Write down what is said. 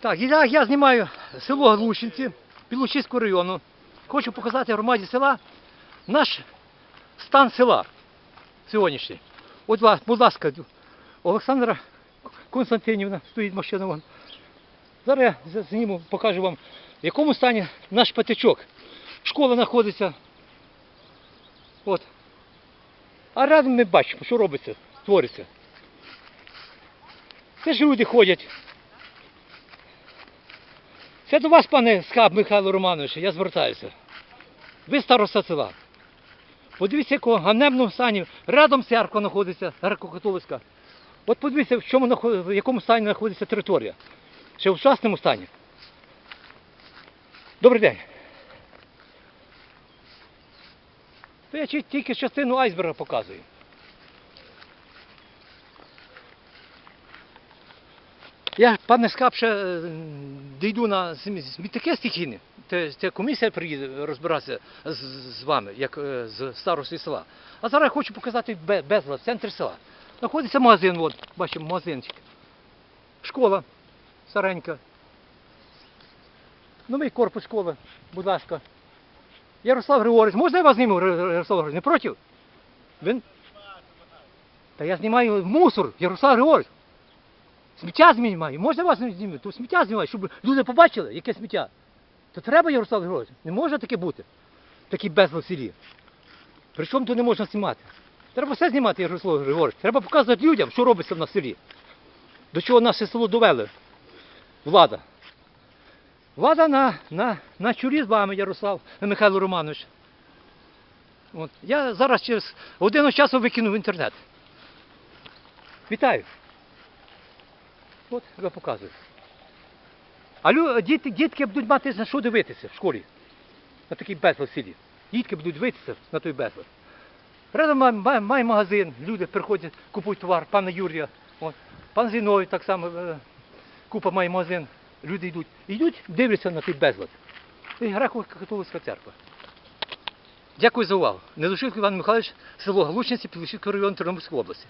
Так, я, я знімаю село Глушинці Підлучиського району. Хочу показати громаді села наш стан села сьогоднішній. От, ла- будь ласка, Олександра Константинівна, стоїть машина вон. Зараз я зніму, покажу вам, в якому стані наш патичок. Школа знаходиться. От. А рядом ми бачимо, що робиться, твориться. Це ж люди ходять. Це до вас, пане Скаб Михайло Романович, я звертаюся. Ви староста села. Подивіться, якого ганебному стані. Рядом церква знаходиться, греко-католицька. От подивіться, в, чому, в якому стані знаходиться територія. Ще в вчасному стані. Добрий день. То я тільки частину айсберга показую. Я, пане Скап, ще е, дійду на смітники стихійні. Це, комісія приїде розбиратися з, з вами, як е, з старості села. А зараз я хочу показати бе- безлад, центр села. Знаходиться магазин, от, бачимо, магазинчик. Школа старенька. Новий корпус школи, будь ласка. Ярослав Григорович, можна я вас зніму, Ярослав Григорович? Не проти? Він? Та я знімаю мусор, Ярослав Григорович. Сміття знімаю. Можна вас не знімати? То сміття знімаю, щоб люди побачили, яке сміття. То треба, Ярослав Григорович. Не може таке бути. Такий безлад в селі. Причому тут не можна знімати. Треба все знімати, Ярослав Григорович. Треба показувати людям, що робиться в нас в селі. До чого наше село довели. Влада. Влада на, на, на чолі з вами, Ярослав Михайло Романович. От. Я зараз через годину часу викину в інтернет. Вітаю. От я показую. А діти, дітки будуть мати на що дивитися в школі. На такий безлад селі. Дітки будуть дивитися на той безлад. Рядом має, має, магазин, люди приходять, купують товар, пана Юрія, от. пан Зіновий так само, е, купа має магазин. Люди йдуть. Йдуть, дивляться на той безлад. І греко-католицька церква. Дякую за увагу. Недушилко Іван Михайлович, село Галучниці, Підлучівський район Тернопільської області.